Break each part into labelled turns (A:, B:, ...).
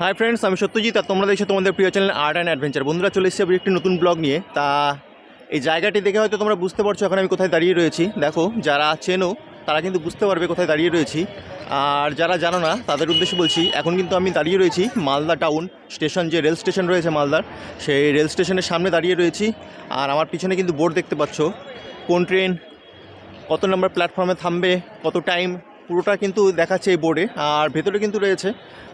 A: Hi friends আমি সত্যজিৎ আর তোমরা দেখছ তোমাদের প্রিয় চ্যানেল আর্ট অ্যান্ড অ্যাডভেঞ্চার বন্ধুরা, চলে এসেছি একটি নতুন ব্লগ নিয়ে। তা, এই জায়গাটি দেখে হয়তো তোমরা বুঝতে পারছ এখন আমি কোথায় দাঁড়িয়ে রয়েছি। দেখো, যারা চেনো, তারা কিন্তু বুঝতে পারবে কোথায় দাঁড়িয়ে রয়েছি। আর যারা জানো না, তাদের উদ্দেশ্যে বলছি, এখন কিন্তু আমি দাঁড়িয়ে রয়েছি মালদা টাউন স্টেশন যে রেল স্টেশন রয়েছে মালদার, সেই রেল স্টেশনের সামনে দাঁড়িয়ে রয়েছি। আর আমার পিছনে কিন্তু বোর্ড দেখতে পাচ্ছ। কোন ট্রেন কত নম্বর প্ল্যাটফর্মে থামবে, কত টাইম পুরোটা কিন্তু দেখাচ্ছে এই বোর্ডে আর ভেতরে কিন্তু রয়েছে।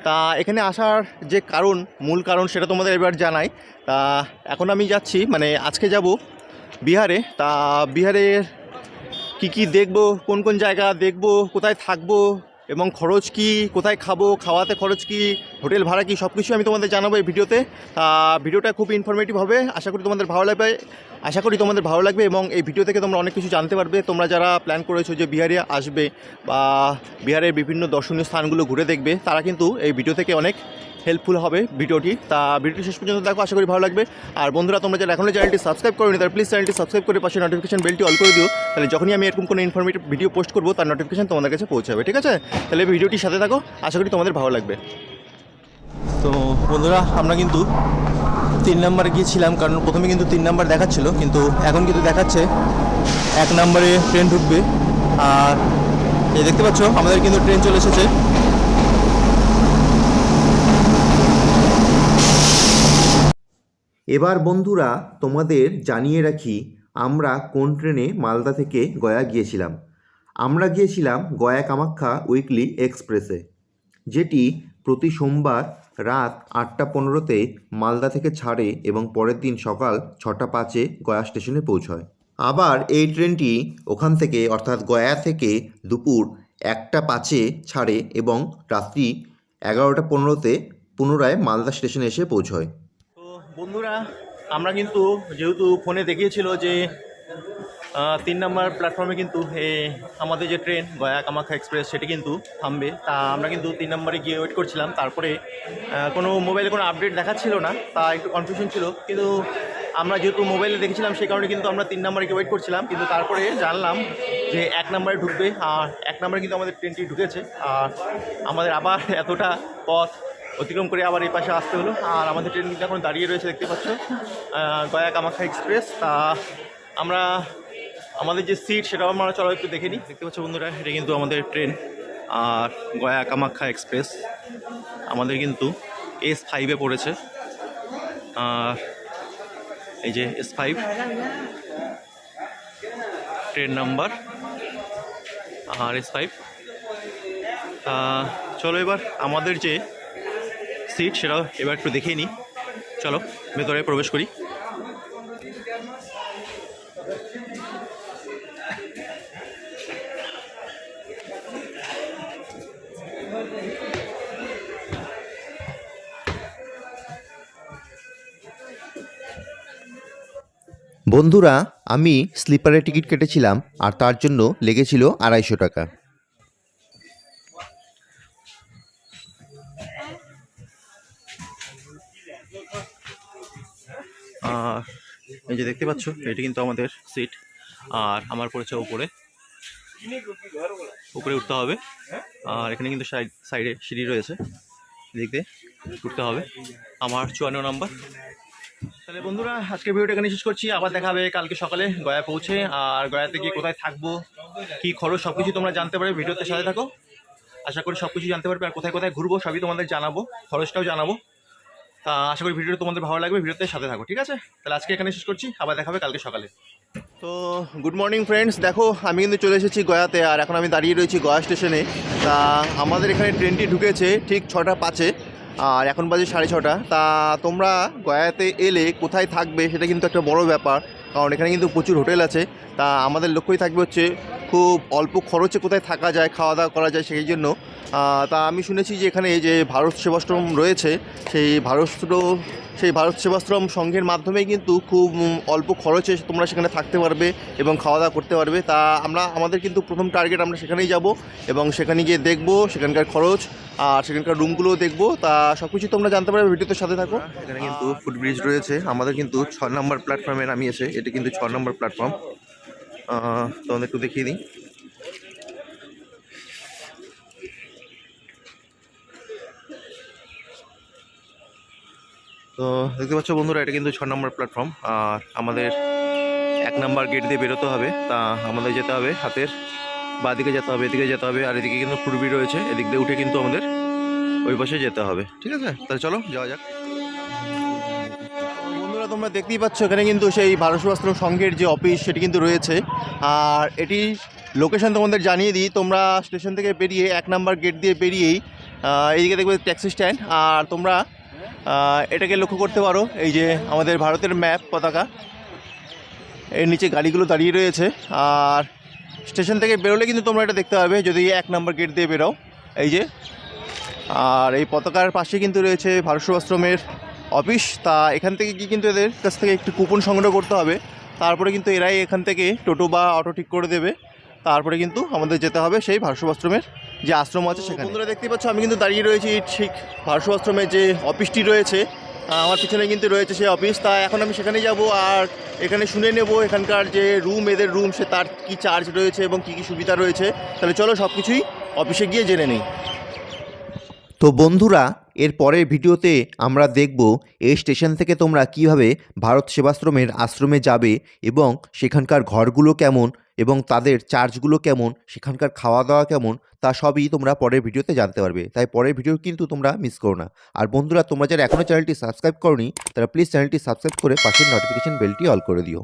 A: তা এখানে আসার যে কারণ, মূল কারণ সেটা তোমাদের এবার জানাই। তা এখন আমি যাচ্ছি মানে আজকে যাব বিহারে। তা বিহারের কি কি দেখব, কোন কোন জায়গা দেখব, কোথায় থাকব এবং খরচ কি, কোথায় খাব, খাওয়াতে খরচ কি, হোটেল ভাড়া কি সব কিছু আমি তোমাদের জানাব এই ভিডিওতে। ভিডিওটা খুব ইনফরমেটিভ হবে। আশা করি তোমাদের ভালো লাগবে। আশা করি তোমাদের ভালো লাগবে এবং এই ভিডিও থেকে তোমরা অনেক কিছু জানতে পারবে। তোমরা যারা প্ল্যান করেছ যে বিহারে আসবে বা বিহারের বিভিন্ন দর্শনীয় স্থানগুলো ঘুরে দেখবে, তারা কিন্তু এই ভিডিও থেকে অনেক হেল্পফুল হবে ভিডিওটি। তা ভিডিওটি শেষ পর্যন্ত দেখো, আশা করি ভালো লাগবে। আর বন্ধুরা, তোমরা যারা এখনও চ্যানেলটি সাবস্ক্রাইব করোনি তারা প্লিজ চ্যানেলটি সাবস্ক্রাইব করে পাশে নোটিফিকেশন বেলটি অল করে দিও। তাহলে যখনই আমি এরকম কোনো ইনফরমেটিভ ভিডিও পোস্ট করব, তার নোটিফিকেশন তোমাদের কাছে পৌঁছাবে ঠিক আছে? তাহলে ভিডিওটির সাথে থাকো, আশা করি তোমাদের ভালো লাগবে। তো বন্ধুরা, আমরা কিন্তু তিন নাম্বারে গিয়েছিলাম, কারণ প্রথমে কিন্তু তিন নাম্বার দেখাচ্ছিল, কিন্তু এখন কিন্তু দেখাচ্ছে, এক নম্বরে ট্রেন ঢুকবে। আর এই দেখতে পাচ্ছ, আমাদের কিন্তু ট্রেন চলে এসেছে।
B: এবার বন্ধুরা, তোমাদের জানিয়ে রাখি, আমরা কোন ট্রেনে মালদা থেকে গয়া গিয়েছিলাম। আমরা গিয়েছিলাম গয়া কামাখ্যা উইকলি এক্সপ্রেসে, যেটি প্রতি সোমবার রাত আটটা পনেরোতে মালদা থেকে ছাড়ে এবং পরের দিন সকাল ছটা পাঁচে গয়া স্টেশনে পৌঁছয়। আবার এই ট্রেনটি ওখান থেকে, অর্থাৎ গয়া থেকে দুপুর একটা পাঁচে ছাড়ে এবং রাত্রি এগারোটা পনেরোতে পুনরায় মালদা স্টেশনে এসে পৌঁছয়।
A: বন্ধুরা, আমরা কিন্তু যেহেতু ফোনে দেখিয়েছিল যে তিন নম্বর প্ল্যাটফর্মে কিন্তু আমাদের যে ট্রেন গয়া কামাখ্যা এক্সপ্রেস সেটি কিন্তু থামবে। তা আমরা কিন্তু তিন নম্বরে গিয়ে ওয়েট করছিলাম। তারপরে কোনো মোবাইলে কোনো আপডেট দেখাচ্ছিল না, তা একটু কনফিউশন ছিল। কিন্তু আমরা যেহেতু মোবাইলে দেখেছিলাম, সেই কারণে কিন্তু আমরা তিন নম্বরে গিয়ে ওয়েট করছিলাম। কিন্তু তারপরে জানলাম যে এক নম্বরে ঢুকবে, আর এক নম্বরে কিন্তু আমাদের ট্রেনটি ঢুকেছে। আর আমাদের আবার এতটা পথ অতিক্রম করে আবার এই পাশে আসতে হলো। আর আমাদের ট্রেন কিন্তু এখন দাঁড়িয়ে রয়েছে, দেখতে পাচ্ছ? গয়া কামাখ্যা এক্সপ্রেস তা আমরা, আমাদের যে সিট সেটাও আমরা চলো একটু দেখে নিই। দেখতে পাচ্ছ বন্ধুরা, এটা কিন্তু আমাদের ট্রেন আর গয়া কামাখ্যা এক্সপ্রেস আমাদের কিন্তু এস ফাইভে পড়েছে। আর এই যে এস ফাইভ ট্রেন নাম্বার আর এস ফাইভ চলো এবার আমাদের যে সিট সেটাও এবার একটু দেখিয়ে নিই। চলো, ভেতরে প্রবেশ করি।
B: বন্ধুরা, আমি স্লিপারের টিকিট কেটেছিলাম আর তার জন্য লেগেছিল আড়াইশো টাকা।
A: আর এই যে দেখতে পাচ্ছ, এটি কিন্তু আমাদের সিট আর আমার পড়েছে উপরে। উপরে উঠতে হবে। আর এখানে কিন্তু সাইড সাইডে সিঁড়ি রয়েছে। দিয়ে উঠতে হবে। আমার চুয়ান্ন নম্বর। তাহলে বন্ধুরা, আজকের ভিডিওটা এখানে শেষ করছি। আবার দেখা হবে কালকে সকালে গয়া পৌঁছে। আর গয়াতে গিয়ে কোথায় থাকব, কি খরচ সব কিছু তোমরা জানতে পারবে ভিডিওতে সাথে থাকো। আশা করি সব কিছু জানতে পারবে। আর কোথায় কোথায় ঘুরবো, সবই তোমাদের জানাব। খরচটাও জানাব। তা আশা করি ভিডিওটা তোমাদের ভালো লাগবে, ভিডিওতে সাথে থাকো, ঠিক আছে? তাহলে আজকে এখানে শেষ করছি, আবার দেখাবে কালকে সকালে। তো গুড মর্নিং ফ্রেন্ডস দেখো, আমি কিন্তু চলে এসেছি গয়াতে, আর এখন আমি দাঁড়িয়ে রয়েছি গয়া স্টেশনে। তা, আমাদের এখানে ট্রেনটি ঢুকেছে ঠিক ছটা পাঁচে, আর এখন বাজে সাড়ে ছটা। তা, তোমরা গয়াতে এলে কোথায় থাকবে সেটা কিন্তু একটা বড় ব্যাপার, কারণ এখানে কিন্তু প্রচুর হোটেল আছে। তা, আমাদের লক্ষ্যই থাকবে হচ্ছে খুব অল্প খরচে কোথায় থাকা যায়, খাওয়া দাওয়া করা যায় সেই জন্য। তা আমি শুনেছি যে এখানে যে ভারত সেবাশ্রম রয়েছে, সেই ভারত সেই ভারত সেবাশ্রম সংঘের মাধ্যমে কিন্তু খুব অল্প খরচে তোমরা সেখানে থাকতে পারবে এবং খাওয়া দাওয়া করতে পারবে। তা আমরা, আমাদের কিন্তু প্রথম টার্গেট আমরা সেখানেই যাব এবং সেখানে গিয়ে দেখব সেখানকার খরচ আর সেখানকার রুমগুলোও দেখব। তা সব কিছু তোমরা জানতে পারবে, ভিডিওতে সাথে থাকো। এখানে কিন্তু ফুটব্রিজ রয়েছে। আমাদের কিন্তু ছ নম্বর প্ল্যাটফর্মে নামিয়েছে এটা কিন্তু ছ নম্বর প্ল্যাটফর্ম তোমাদের একটু দেখিয়ে দিই। তো দেখতে পাচ্ছ বন্ধুরা, এটা কিন্তু ছ নম্বর প্ল্যাটফর্ম আর আমাদের এক নম্বর গেট দিয়ে বেরোতে হবে। তা আমাদের যেতে হবে হাতের বাঁ দিকে যেতে হবে, এদিকে যেতে হবে, আর এদিকে কিন্তু পূর্বী রয়েছে। এদিক দিয়ে উঠে কিন্তু আমাদের ওই পাশে যেতে হবে। ঠিক আছে? তাহলে চলো, যাওয়া যাক। তোমরা দেখতেই পাচ্ছ, এখানে কিন্তু সেই ভারত সেবাশ্রম সংঘের যে অফিস সেটি কিন্তু রয়েছে। আর এটি লোকেশন তোমাদের জানিয়ে দিই, তোমরা স্টেশন থেকে বেরিয়ে এক নাম্বার গেট দিয়ে বেরিয়েই এইদিকে দেখবে ট্যাক্সি স্ট্যান্ড আর তোমরা এটাকে লক্ষ্য করতে পারো, এই যে আমাদের ভারতের ম্যাপ পতাকা। এর নিচে গাড়িগুলো দাঁড়িয়ে রয়েছে, আর স্টেশন থেকে বেরোলে কিন্তু তোমরা এটা দেখতে পাবে, যদি এক নাম্বার গেট দিয়ে বেরো এই যে। আর এই পতাকার পাশে কিন্তু রয়েছে ভারত সেবাশ্রমের অফিস তা এখান থেকে কি কিন্তু এদের কাছ থেকে একটু কুপন সংগ্রহ করতে হবে। তারপরে কিন্তু এরাই এখান থেকে টোটো বা অটো ঠিক করে দেবে। তারপরে কিন্তু আমাদের যেতে হবে সেই ভারত আশ্রমের যে আশ্রম আছে সেখানে। বন্ধুরা দেখতে পাচ্ছ আমি কিন্তু দাঁড়িয়ে রয়েছি ঠিক ভারত আশ্রমের যে অফিসটি রয়েছে। আমার পিছনে কিন্তু রয়েছে সেই অফিস। তা এখন আমি সেখানে যাব আর এখানে শুনে নেব এখানকার যে রুম এদের রুম সে তার কি চার্জ রয়েছে এবং কি কি সুবিধা রয়েছে। তাহলে চলো সব কিছুই অফিসে গিয়ে জেনে নিই।
B: তো বন্ধুরা এর পরের ভিডিওতে আমরা দেখব এই স্টেশন থেকে তোমরা কীভাবে ভারত সেবাশ্রমের আশ্রমে যাবে এবং সেখানকার ঘরগুলো কেমন এবং তাদের চার্জগুলো কেমন, সেখানকার খাওয়া দাওয়া কেমন, তা সবই তোমরা পরের ভিডিওতে জানতে পারবে। তাই পরের ভিডিও কিন্তু তোমরা মিস করো না। আর বন্ধুরা, তোমরা যারা এখনও চ্যানেলটি সাবস্ক্রাইব করনি, তারা প্লিজ চ্যানেলটি সাবস্ক্রাইব করে পাশের নোটিফিকেশন বেলটি অল করে দিও।